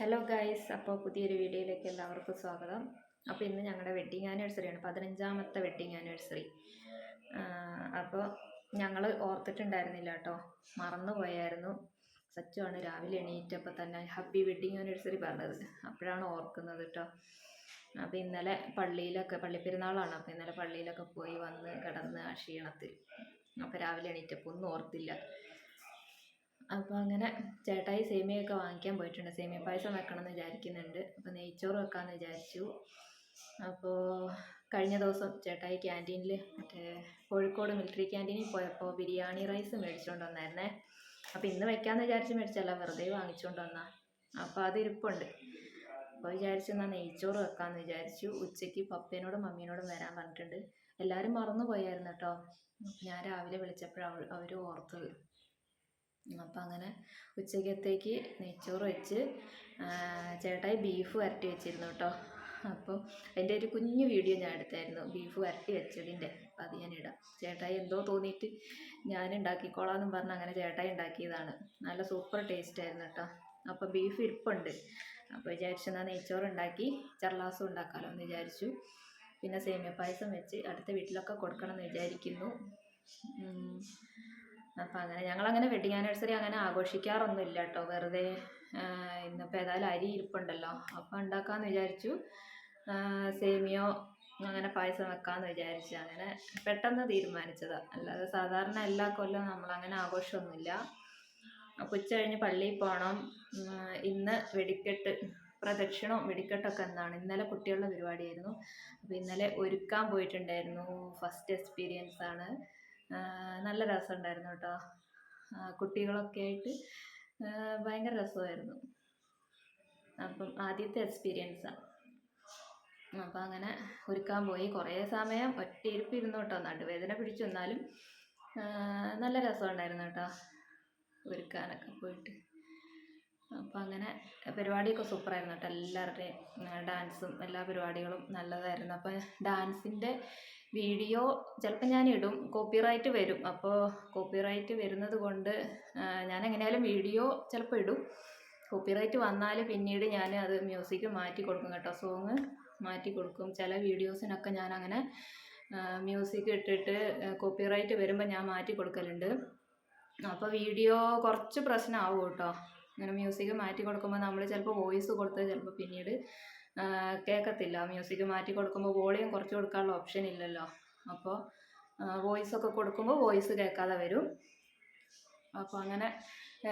Hello guys അപ്പോൾ പുതിയൊരു വീഡിയോയിലേക്ക് എല്ലാവർക്കും സ്വാഗതം. അപ്പോൾ ഇന്ന് ഞങ്ങളുടെ വെഡ്ഡിങ് ആനിവേഴ്സറിയാണ് പതിനഞ്ചാമത്തെ വെഡ്ഡിങ് ആനിവേഴ്സറി അപ്പോൾ ഞങ്ങൾ ഓർത്തിട്ടുണ്ടായിരുന്നില്ല കേട്ടോ. മറന്നു പോയായിരുന്നു. സച്ചുവാണ് രാവിലെ എണീറ്റപ്പോൾ തന്നെ ഹാപ്പി വെഡ്ഡിങ് ആനിവേഴ്സറി പറഞ്ഞത്. അപ്പോഴാണ് ഓർക്കുന്നത് കേട്ടോ. അപ്പോൾ ഇന്നലെ പള്ളിയിലൊക്കെ പള്ളിപ്പെരുന്നാളാണ് അപ്പോൾ ഇന്നലെ പള്ളിയിലൊക്കെ പോയി വന്ന് കിടന്ന് ആ ക്ഷീണത്തിൽ. അപ്പോൾ രാവിലെ എണീറ്റപ്പോൾ ഒന്നും ഓർത്തില്ല. അപ്പോൾ അങ്ങനെ ചേട്ടായി സേമിയൊക്കെ വാങ്ങിക്കാൻ പോയിട്ടുണ്ട്. സേമിയ പായസം വെക്കണം എന്ന് വിചാരിക്കുന്നുണ്ട്. അപ്പോൾ നെയ്ച്ചോറ് വെക്കാമെന്ന് വിചാരിച്ചു. അപ്പോൾ കഴിഞ്ഞ ദിവസം ചേട്ടായി ക്യാന്റീനിൽ മറ്റേ കോഴിക്കോട് മിലിറ്ററി ക്യാന്റീനിൽ പോയപ്പോൾ ബിരിയാണി റൈസ് മേടിച്ചുകൊണ്ട് വന്നായിരുന്നേ. അപ്പോൾ ഇന്ന് വെക്കാമെന്ന് വിചാരിച്ച് മേടിച്ചല്ല വെറുതെ വാങ്ങിച്ചുകൊണ്ട് വന്നാ. അപ്പോൾ അത് ഇരിപ്പുണ്ട് അപ്പോൾ വിചാരിച്ചു എന്നാൽ നെയ്ച്ചോറ് വെക്കാമെന്ന് വിചാരിച്ചു. ഉച്ചയ്ക്ക് പപ്പേനോടും മമ്മീനോടും വരാൻ പറഞ്ഞിട്ടുണ്ട്. എല്ലാവരും മറന്നു പോയായിരുന്നു കേട്ടോ. ഞാൻ രാവിലെ വിളിച്ചപ്പോഴാണ് അവർ ഓർത്തത്. അപ്പം അങ്ങനെ ഉച്ചക്കത്തേക്ക് നെയ്ച്ചോറ് വെച്ച് ചേട്ടായി ബീഫ് വരട്ടി വെച്ചിരുന്നു കേട്ടോ. അപ്പോൾ അതിന്റെ ഒരു കുഞ്ഞു വീഡിയോ ഞാൻ എടുത്തായിരുന്നു. ബീഫ് വരട്ടി വെച്ചതിന്റെ. അപ്പം അത് ഞാൻ ഇടാം. ചേട്ടായി എന്തോ തോന്നിയിട്ട് ഞാൻ ഉണ്ടാക്കിക്കോളാം എന്നും പറഞ്ഞ് അങ്ങനെ ചേട്ടായി ഉണ്ടാക്കിയതാണ്. നല്ല സൂപ്പർ ടേസ്റ്റ് ആയിരുന്നു കേട്ടോ. അപ്പോൾ ബീഫ് ഇരിപ്പുണ്ട്. അപ്പോൾ വിചാരിച്ചു എന്നാൽ നെയ്ച്ചോറ് ഉണ്ടാക്കി ചർലാസും ഉണ്ടാക്കാമല്ലോ എന്ന് വിചാരിച്ചു. പിന്നെ സേമിയ പായസം വെച്ച് അടുത്ത വീട്ടിലൊക്കെ കൊടുക്കണം എന്ന് വിചാരിക്കുന്നു. അപ്പം അങ്ങനെ ഞങ്ങളങ്ങനെ വെഡിങ് ആനിവേഴ്സറി അങ്ങനെ ആഘോഷിക്കാറൊന്നും ഇല്ല കേട്ടോ വെറുതെ ഇന്നിപ്പോൾ ഏതായാലും അരി ഇരിപ്പുണ്ടല്ലോ. അപ്പം ഉണ്ടാക്കാമെന്ന് വിചാരിച്ചു. സേമിയോ അങ്ങനെ പായസം വെക്കാമെന്ന് വിചാരിച്ചു. അങ്ങനെ പെട്ടെന്ന് തീരുമാനിച്ചതാണ് അല്ലാതെ സാധാരണ എല്ലാ കൊല്ലവും നമ്മളങ്ങനെ ആഘോഷമൊന്നുമില്ല. അപ്പോൾ ഉച്ച കഴിഞ്ഞ് പള്ളിയിൽ പോകണം ഇന്ന് വെടിക്കെട്ട് പ്രദക്ഷിണവും വെടിക്കെട്ടൊക്കെ എന്നാണ്. ഇന്നലെ കുട്ടികളുടെ പരിപാടിയായിരുന്നു. അപ്പോൾ ഇന്നലെ ഒരുക്കാൻ പോയിട്ടുണ്ടായിരുന്നു. ഫസ്റ്റ് എക്സ്പീരിയൻസ് ആണ്. നല്ല രസമുണ്ടായിരുന്നു കേട്ടോ. കുട്ടികളൊക്കെ ആയിട്ട് ഭയങ്കര രസമായിരുന്നു. അപ്പം ആദ്യത്തെ എക്സ്പീരിയൻസാണ് അപ്പം അങ്ങനെ ഒരുക്കാൻ പോയി. കുറേ സമയം ഒറ്റയിരുപ്പിരുന്നു കേട്ടോ. നടുവേദന പിടിച്ചു എന്നാലും നല്ല രസമുണ്ടായിരുന്നു കേട്ടോ ഒരുക്കാനൊക്കെ പോയിട്ട്. അപ്പം അങ്ങനെ പരിപാടിയൊക്കെ സൂപ്പറായിരുന്നു കേട്ടോ. എല്ലാവരുടെയും ഡാൻസും എല്ലാ പരിപാടികളും നല്ലതായിരുന്നു. അപ്പം ഡാൻസിന്റെ വീഡിയോ ചിലപ്പോൾ ഞാൻ ഇടും കോപ്പിറൈറ്റ് വരും. അപ്പോൾ കോപ്പിറൈറ്റ് വരുന്നത് കൊണ്ട് ഞാൻ എങ്ങനെയായാലും വീഡിയോ ചിലപ്പോൾ ഇടും. കോപ്പിറൈറ്റ് വന്നാൽ പിന്നീട് ഞാൻ അത് മ്യൂസിക് മാറ്റി കൊടുക്കും കേട്ടോ. സോങ് മാറ്റി കൊടുക്കും. ചില വീഡിയോസിനൊക്കെ ഞാൻ അങ്ങനെ മ്യൂസിക് ഇട്ടിട്ട് കോപ്പിറൈറ്റ് വരുമ്പോൾ ഞാൻ മാറ്റി കൊടുക്കലുണ്ട്. അപ്പോൾ വീഡിയോ കുറച്ച് പ്രശ്നമാവും കേട്ടോ. ഇങ്ങനെ മ്യൂസിക് മാറ്റി കൊടുക്കുമ്പോൾ നമ്മൾ ചിലപ്പോൾ വോയിസ് കൊടുത്ത് ചിലപ്പോൾ പിന്നീട് കേൾക്കത്തില്ല മ്യൂസിക് മാറ്റി കൊടുക്കുമ്പോൾ വോളിയം കുറച്ച് കൊടുക്കാനുള്ള ഓപ്ഷൻ ഇല്ലല്ലോ. അപ്പോൾ വോയിസ് ഒക്കെ കൊടുക്കുമ്പോൾ വോയിസ് കേൾക്കാതെ വരും. അപ്പോൾ അങ്ങനെ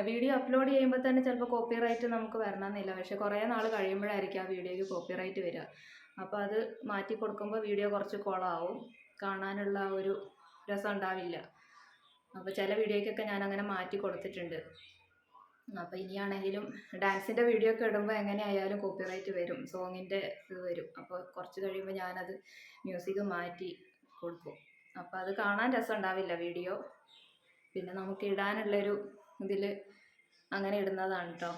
വീഡിയോ അപ്ലോഡ് ചെയ്യുമ്പോൾ തന്നെ ചിലപ്പോൾ കോപ്പിറൈറ്റ് നമുക്ക് വരണമെന്നില്ല. പക്ഷെ കുറേ നാൾ കഴിയുമ്പോഴായിരിക്കും ആ വീഡിയോയ്ക്ക് കോപ്പിറൈറ്റ് വരിക. അപ്പോൾ അത് മാറ്റി കൊടുക്കുമ്പോൾ വീഡിയോ കുറച്ച് കുളമാവും കാണാനുള്ള ഒരു രസം ഉണ്ടാവില്ല. അപ്പോൾ ചില വീഡിയോയ്ക്കൊക്കെ ഞാൻ അങ്ങനെ മാറ്റി കൊടുത്തിട്ടുണ്ട്. അപ്പോൾ ഇനിയാണെങ്കിലും ഡാൻസിന്റെ വീഡിയോ ഒക്കെ ഇടുമ്പോൾ എങ്ങനെയായാലും കോപ്പിറൈറ്റ് വരും സോങ്ങിന്റെ ഇത് വരും. അപ്പോൾ കുറച്ച് കഴിയുമ്പോൾ ഞാനത് മ്യൂസിക് മാറ്റി കൊടുക്കും. അപ്പോൾ അത് കാണാൻ രസം ഉണ്ടാവില്ല വീഡിയോ പിന്നെ നമുക്ക് ഇടാനുള്ളൊരു ഇതിൽ അങ്ങനെ ഇടുന്നതാണ് കേട്ടോ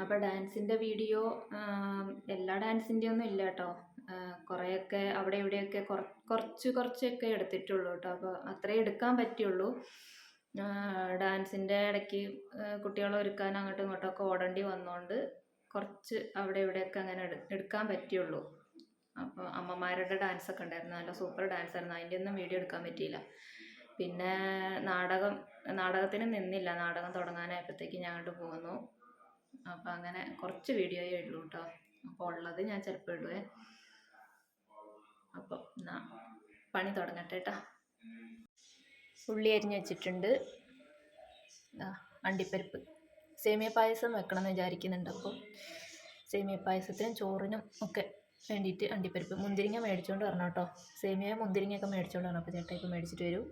അപ്പോൾ ഡാൻസിന്റെ വീഡിയോ എല്ലാ ഡാൻസിന്റെ ഒന്നും ഇല്ല കേട്ടോ കുറേയൊക്കെ അവിടെ ഇവിടെയൊക്കെ കുറ- കുറച്ച് കുറച്ചൊക്കെ എടുത്തിട്ടുള്ളൂ കേട്ടോ അപ്പോൾ അത്രേ എടുക്കാൻ പറ്റുള്ളൂ. ഡാൻസിന്റെ ഇടയ്ക്ക് കുട്ടികളെ ഒരുക്കാൻ അങ്ങോട്ടും ഇങ്ങോട്ടും ഒക്കെ ഓടേണ്ടി വന്നുകൊണ്ട് കുറച്ച് അവിടെ ഇവിടെയൊക്കെ അങ്ങനെ എടു- എടുക്കാൻ പറ്റിയുള്ളൂ. അപ്പോൾ അമ്മമാരുടെ ഡാൻസ് ഒക്കെ ഉണ്ടായിരുന്നു. നല്ല സൂപ്പർ ഡാൻസ് ആയിരുന്നു അതിന്റെ ഒന്നും വീഡിയോ എടുക്കാൻ പറ്റിയില്ല. പിന്നെ നാടകം നാടകത്തിന് നിന്നില്ല. നാടകം തുടങ്ങാനായപ്പോഴത്തേക്ക് ഞാൻ അങ്ങോട്ട് പോന്നു. അപ്പോൾ അങ്ങനെ കുറച്ച് വീഡിയോയേ ഉള്ളൂ കേട്ടോ അപ്പോൾ ഉള്ളത് ഞാൻ ചിലപ്പോൾ ഇടുവേ. അപ്പോൾ എന്നാ പണി തുടങ്ങട്ടെ കേട്ടോ ഉള്ളി അരിഞ്ഞ് വെച്ചിട്ടുണ്ട്. അണ്ടിപ്പരിപ്പ്. സേമിയ പായസം വെക്കണം എന്ന് വിചാരിക്കുന്നുണ്ട്. അപ്പോൾ സേമിയ പായസത്തിനും ചോറിനും ഒക്കെ വേണ്ടിയിട്ട് അണ്ടിപ്പരിപ്പ്. മുന്തിരിങ്ങ മേടിച്ചുകൊണ്ട് വരണം കേട്ടോ. സേമിയ മുന്തിരിങ്ങയൊക്കെ മേടിച്ചുകൊണ്ട് വരണം. അപ്പോൾ ചേട്ടായിക്ക് മേടിച്ചിട്ട് വരൂ.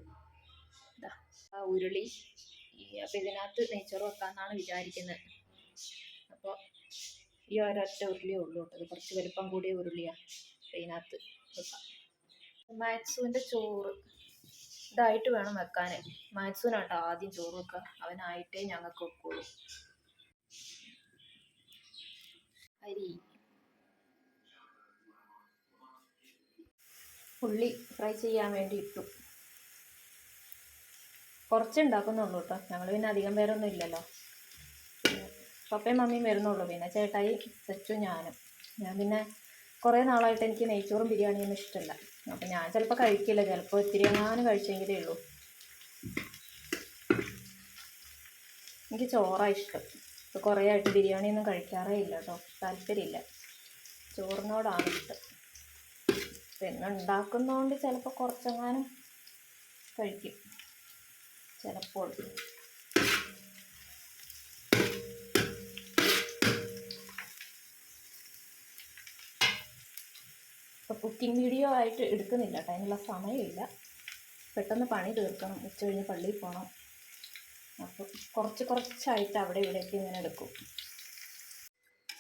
ആ ഉരുളി. അപ്പോൾ ഇതിനകത്ത് നെയ്ച്ചോറ് വെക്കാമെന്നാണ് വിചാരിക്കുന്നത്. അപ്പോൾ ഈ ഒരൊറ്റ ഉരുളിയേ ഉള്ളൂ കേട്ടോ. കുറച്ച് വലുപ്പം കൂടിയ ഉരുളിയാണ്. അപ്പോൾ ഇതിനകത്ത് വെക്കാം. മാത്സുവിന്റെ ചോറ്. ഇതായിട്ട് വേണം വെക്കാൻ മാത്സൂനാട്ടോ ആദ്യം ചോറ് വെക്കുക അവനായിട്ടേ ഞങ്ങൾക്ക് വെക്കുള്ളൂ. അരി. ഉള്ളി ഫ്രൈ ചെയ്യാൻ വേണ്ടി ഇട്ടു. കുറച്ച് ഉണ്ടാക്കുന്നുള്ളൂ കേട്ടോ ഞങ്ങൾ പിന്നെ അധികം പേരൊന്നും ഇല്ലല്ലോ. പപ്പയും മമ്മിയും വരുന്നുള്ളൂ. പിന്നെ ചേട്ടായി സെറ്റും ഞാനും. ഞാൻ പിന്നെ കുറേ നാളായിട്ട് എനിക്ക് നെയ്ച്ചോറും ബിരിയാണിയൊന്നും ഇഷ്ടമല്ല അപ്പം ഞാൻ ചിലപ്പോൾ കഴിക്കില്ല ചിലപ്പോൾ ഇത്തിരി എങ്ങാനും കഴിച്ചെങ്കിലേ ഉള്ളൂ. എനിക്ക് ചോറാണ് ഇഷ്ടം. ഇപ്പോൾ കുറേ ആയിട്ട് ബിരിയാണിയൊന്നും കഴിക്കാറേ ഇല്ല കേട്ടോ താല്പര്യമില്ല. ചോറിനോടാണ് ഇഷ്ടം. പിന്നെ ഉണ്ടാക്കുന്നതുകൊണ്ട് ചിലപ്പോൾ കുറച്ചെങ്ങാനും കഴിക്കും. ചിലപ്പോൾ. കുക്കിംഗ് വീഡിയോ ആയിട്ട് എടുക്കുന്നില്ല. കേട്ടോ അതിനുള്ള സമയമില്ല. പെട്ടെന്ന് പണി തീർക്കണം. ഉച്ച കഴിഞ്ഞ് പള്ളിയിൽ പോകണം അപ്പോൾ കുറച്ച് കുറച്ചായിട്ട് അവിടെ ഇവിടെയൊക്കെ ഇങ്ങനെ എടുക്കും.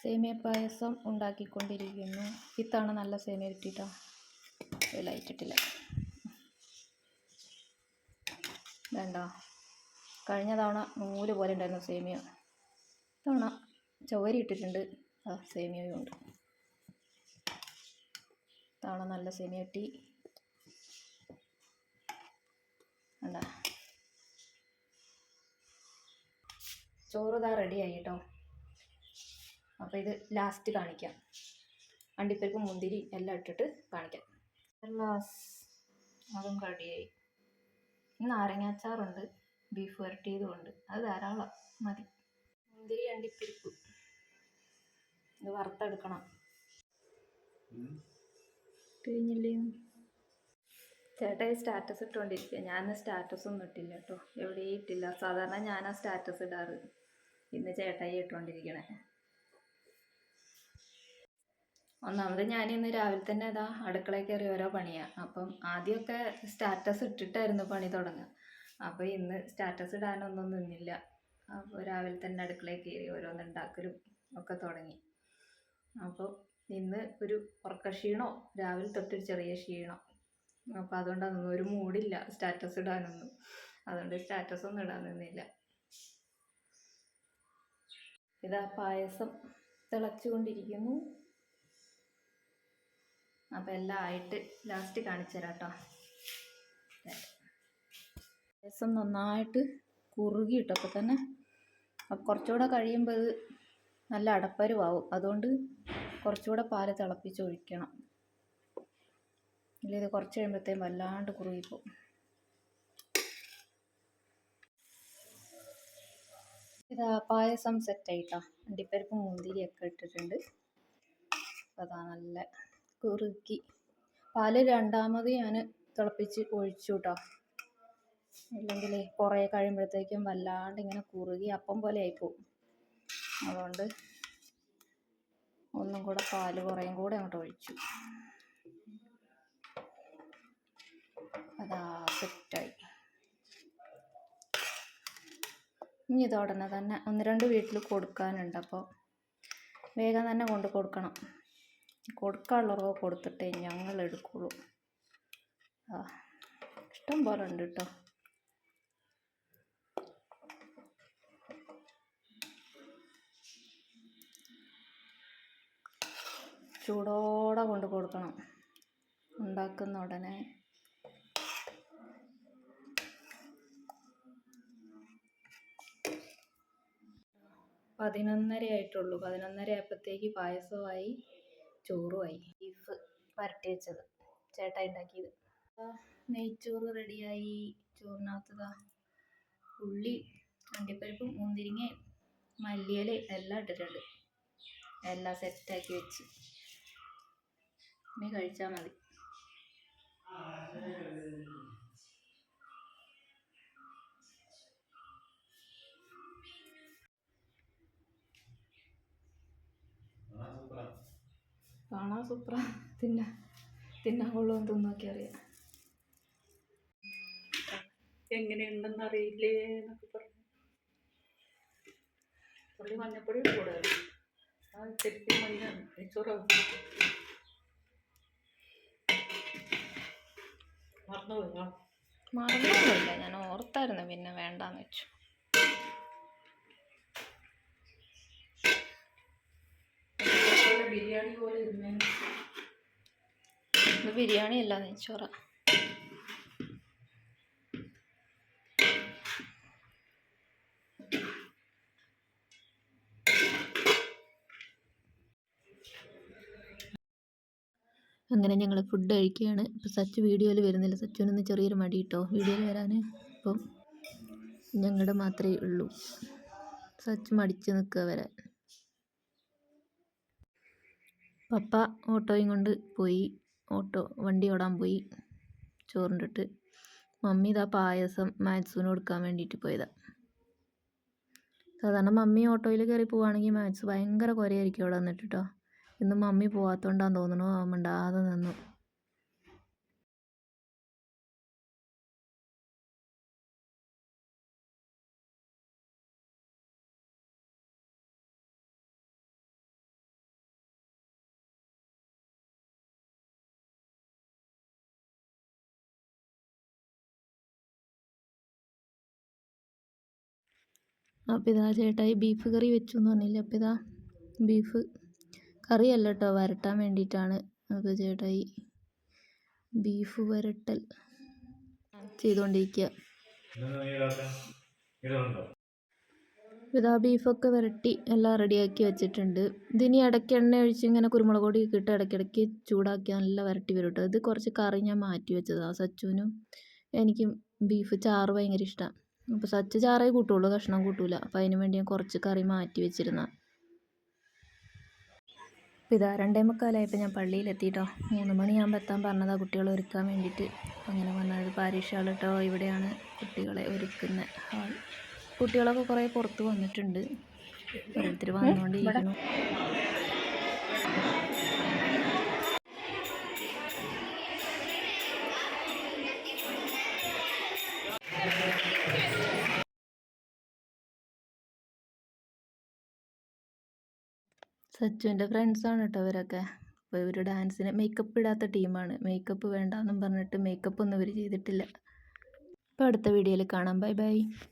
സേമിയ പായസം ഉണ്ടാക്കിക്കൊണ്ടിരിക്കുന്നു. ഇത്തവണ നല്ല സേമിയ കിട്ടിയിട്ടോ? വിലയിട്ടിട്ടില്ല വേണ്ട കഴിഞ്ഞ തവണ നൂൽ പോലെ ഉണ്ടായിരുന്നു സേമിയ. തവണ ചവരി ഇട്ടിട്ടുണ്ട്. ആ സേമിയയും ഉണ്ട്. തവണ നല്ല സേമിയ കിട്ടി. ചോറ് ഇതാ റെഡിയായി കേട്ടോ അപ്പോൾ ഇത് ലാസ്റ്റ് കാണിക്കാം. അണ്ടിപ്പരിപ്പ് മുന്തിരി എല്ലാം ഇട്ടിട്ട് കാണിക്കാം. ലാസ് അതും റെഡിയായി നാരങ്ങാച്ചാറുണ്ട് ബീഫ് വരട്ടിയതുമുണ്ട് അത് ധാരാളം. മതി. മുന്തിരി അണ്ടിപ്പരിപ്പ്. ഇത് വറുത്തെടുക്കണം. കഴിഞ്ഞില്ലേ? ചേട്ടായി സ്റ്റാറ്റസ് ഇട്ടുകൊണ്ടിരിക്കുക ഞാൻ സ്റ്റാറ്റസ് ഒന്നും ഇട്ടില്ല കേട്ടോ. എവിടെയും ഇട്ടില്ല. സാധാരണ ഞാൻ ആ സ്റ്റാറ്റസ് ഇടാറ്. ഇന്ന് ചേട്ടായി ഇട്ടുകൊണ്ടിരിക്കണേ ഒന്നാമത് ഞാൻ ഇന്ന് രാവിലെ തന്നെ അതാ അടുക്കളയിൽ കയറി ഓരോ പണിയാണ് അപ്പം ആദ്യമൊക്കെ സ്റ്റാറ്റസ് ഇട്ടിട്ടായിരുന്നു പണി തുടങ്ങുക. അപ്പോൾ ഇന്ന് സ്റ്റാറ്റസ് ഇടാനൊന്നും നിന്നില്ല. അപ്പോൾ രാവിലെ തന്നെ അടുക്കളയിൽ കയറി ഓരോന്ന് ഉണ്ടാക്കലും ഒക്കെ തുടങ്ങി. അപ്പോൾ ഇന്ന് ഒരു ഉറക്കക്ഷീണോ? രാവിലെ തൊട്ടൊരു ചെറിയ ക്ഷീണം. അപ്പോൾ അതുകൊണ്ടൊന്നും ഒരു മൂടില്ല. സ്റ്റാറ്റസ് ഇടാനൊന്നും അതുകൊണ്ട് സ്റ്റാറ്റസ് ഒന്നും ഇടാൻ നിന്നില്ല. ഇതാ പായസം തിളച്ചുകൊണ്ടിരിക്കുന്നു. അപ്പോൾ എല്ലാം ആയിട്ട് ലാസ്റ്റ് കാണിച്ചു തരാം കേട്ടോ പായസം നന്നായിട്ട് കുറുകിട്ടോ ഇട്ടപ്പോൾ തന്നെ അപ്പോൾ കുറച്ചുകൂടെ കഴിയുമ്പോൾ ഇത് നല്ല അടപ്പരുവാകും അതുകൊണ്ട് കുറച്ചുകൂടെ പാൽ തിളപ്പിച്ച് ഒഴിക്കണം ഇല്ല ഇത് കുറച്ച് കഴിയുമ്പോഴത്തേക്കും വല്ലാണ്ട് കുറുകിപ്പോവും. ഇതാ പായസം സെറ്റായിട്ടാ. അണ്ടിപ്പരിപ്പ് മുന്തിരിയൊക്കെ ഇട്ടിട്ടുണ്ട്. അതാ നല്ല കുറുക്കി പാൽ രണ്ടാമത് ഞാൻ തിളപ്പിച്ച് ഒഴിച്ചു കേട്ടോ ഇല്ലെങ്കിൽ കുറേ കഴിയുമ്പോഴത്തേക്കും വല്ലാണ്ട് ഇങ്ങനെ കുറുകി അപ്പം പോലെ ആയിപ്പോവും. അതുകൊണ്ട് ഒന്നും കൂടെ പാൽ കുറേയും കൂടെ അങ്ങോട്ട് ഒഴിച്ചു. അതാ സെറ്റായി. ഇനി ഇത് ഉടനെ തന്നെ ഒന്ന് രണ്ട് വീട്ടിൽ കൊടുക്കാനുണ്ട്. അപ്പോൾ വേഗം തന്നെ കൊണ്ട് കൊടുക്കണം. കൊടുക്കാനുള്ളവർക്ക് കൊടുത്തിട്ടേ ഞങ്ങൾ എടുക്കുള്ളൂ ആ ഇഷ്ടം പോലെ ഉണ്ട് കേട്ടോ ചൂടോടെ കൊണ്ട് കൊടുക്കണം. ഉണ്ടാക്കുന്ന ഉടനെ. പതിനൊന്നര ആയിട്ടുള്ളൂ. പതിനൊന്നര ആയപ്പോഴത്തേക്ക് പായസമായി ചോറുമായി. ബീഫ് വരട്ടി വെച്ചത്. ചേട്ടായി ഉണ്ടാക്കിയത്. നെയ്ച്ചോറ് റെഡിയായി. ചോറിനകത്തതാ ഉള്ളി അണ്ടിപ്പരിപ്പും മുന്തിരിങ്ങയും മല്ലിയില എല്ലാം ഇട്ടിട്ടുണ്ട്. എല്ലാം സെറ്റാക്കി വെച്ച്. ഇനി കഴിച്ചാൽ മതി. കാണാൻ സൂപ്പറാ തിന്നാ തിന്നാൻ കൊള്ളുമെന്ന് തിന്നോക്കി അറിയാം. എങ്ങനെയുണ്ടെന്ന് അറിയില്ലേ എന്നൊക്കെ പറഞ്ഞു. പുള്ളി മഞ്ഞപ്പൊടി കൂടുതൽ ആ ശരിക്കും മഞ്ഞ നെയ്ച്ചോറാവും മറന്നുപോയോ മറന്നൊന്നുമില്ല. ഞാൻ ഓർത്തായിരുന്നു പിന്നെ വേണ്ടാന്ന് വെച്ചു. ബിരിയാണി പോലെ ബിരിയാണി അല്ല നെയ്ച്ചോറ. അങ്ങനെ ഞങ്ങൾ ഫുഡ് കഴിക്കുകയാണ്. ഇപ്പം സച്ചു വീഡിയോയിൽ വരുന്നില്ല. സച്ചുവിനൊന്ന് ചെറിയൊരു മടി കിട്ടോ വീഡിയോയിൽ വരാൻ അപ്പം ഞങ്ങളുടെ മാത്രമേ ഉള്ളൂ. സച്ചു മടിച്ച് നിൽക്കുക വരെ പപ്പ ഓട്ടോയും കൊണ്ട് പോയി. ഓട്ടോ വണ്ടി ഓടാൻ പോയി. ചോറിന്റെ മമ്മി ഇതാ പായസം മാത്സുവിന് കൊടുക്കാൻ വേണ്ടിയിട്ട് പോയതാ. സാധാരണ മമ്മി ഓട്ടോയിൽ കയറി പോവുകയാണെങ്കിൽ മാത്സ് ഭയങ്കര കുരയായിരിക്കും അവിടെ വന്നിട്ട് കേട്ടോ ഇന്ന് മമ്മി പോവാത്തോണ്ടാന്ന് തോന്നുന്നു അവൻ മിണ്ടാതെ നിന്നു. അപ്പോൾ ഇതാ ചേട്ടായി ബീഫ് കറി വെച്ചു എന്ന് പറഞ്ഞില്ല അപ്പോൾ ഇതാ ബീഫ്. കറിയല്ല കേട്ടോ വരട്ടാൻ വേണ്ടിയിട്ടാണ്. അത് ചേട്ടായി ബീഫ് വരട്ടൽ ചെയ്തുകൊണ്ടിരിക്കുക ഇതാ ബീഫൊക്കെ വരട്ടി എല്ലാം റെഡിയാക്കി വെച്ചിട്ടുണ്ട്. ഇതിനി ഇടയ്ക്ക് എണ്ണ ഒഴിച്ച് ഇങ്ങനെ കുരുമുളക് പൊടി ഇട്ട് ഇടയ്ക്കിടയ്ക്ക് ചൂടാക്കി നല്ല വരട്ടി വരും കേട്ടോ ഇത് കുറച്ച് കറി ഞാൻ മാറ്റി വെച്ചതാണ് സച്ചുവിനും എനിക്കും ബീഫ് ചാറ് ഭയങ്കര ഇഷ്ടമാണ് അപ്പോൾ സച്ച് ചാറേ കൂട്ടുള്ളൂ കഷ്ണം കൂട്ടൂല. അപ്പോൾ അതിന് വേണ്ടി ഞാൻ കുറച്ച് കറി മാറ്റി വെച്ചിരുന്ന. അപ്പോൾ ഇതാ രണ്ടേ മുക്കാലായപ്പോൾ ഞാൻ പള്ളിയിലെത്തിയിട്ടോ മൂന്ന് മണിയാകുമ്പോൾ എത്താൻ പറഞ്ഞതാണ് കുട്ടികളെ ഒരുക്കാൻ വേണ്ടിയിട്ട്. അങ്ങനെ വന്നത് പാരീഷ് ഹാൾ കേട്ടോ ഇവിടെയാണ് കുട്ടികളെ ഒരുക്കുന്ന ഹാൾ. കുട്ടികളൊക്കെ കുറേ പുറത്ത് വന്നിട്ടുണ്ട്. ഓരോരുത്തർ വന്നുകൊണ്ടിരിക്കുന്നു സച്ചുവിന്റെ ഫ്രണ്ട്സാണ് കേട്ടോ അവരൊക്കെ അപ്പോൾ ഇവർ ഡാൻസിന് മേക്കപ്പ് ഇടാത്ത ടീമാണ് മേക്കപ്പ് വേണ്ടാന്നും പറഞ്ഞിട്ട് മേക്കപ്പ് ഒന്നും ഇവർ ചെയ്തിട്ടില്ല. അപ്പോൾ അടുത്ത വീഡിയോയിൽ കാണാം. Bye bye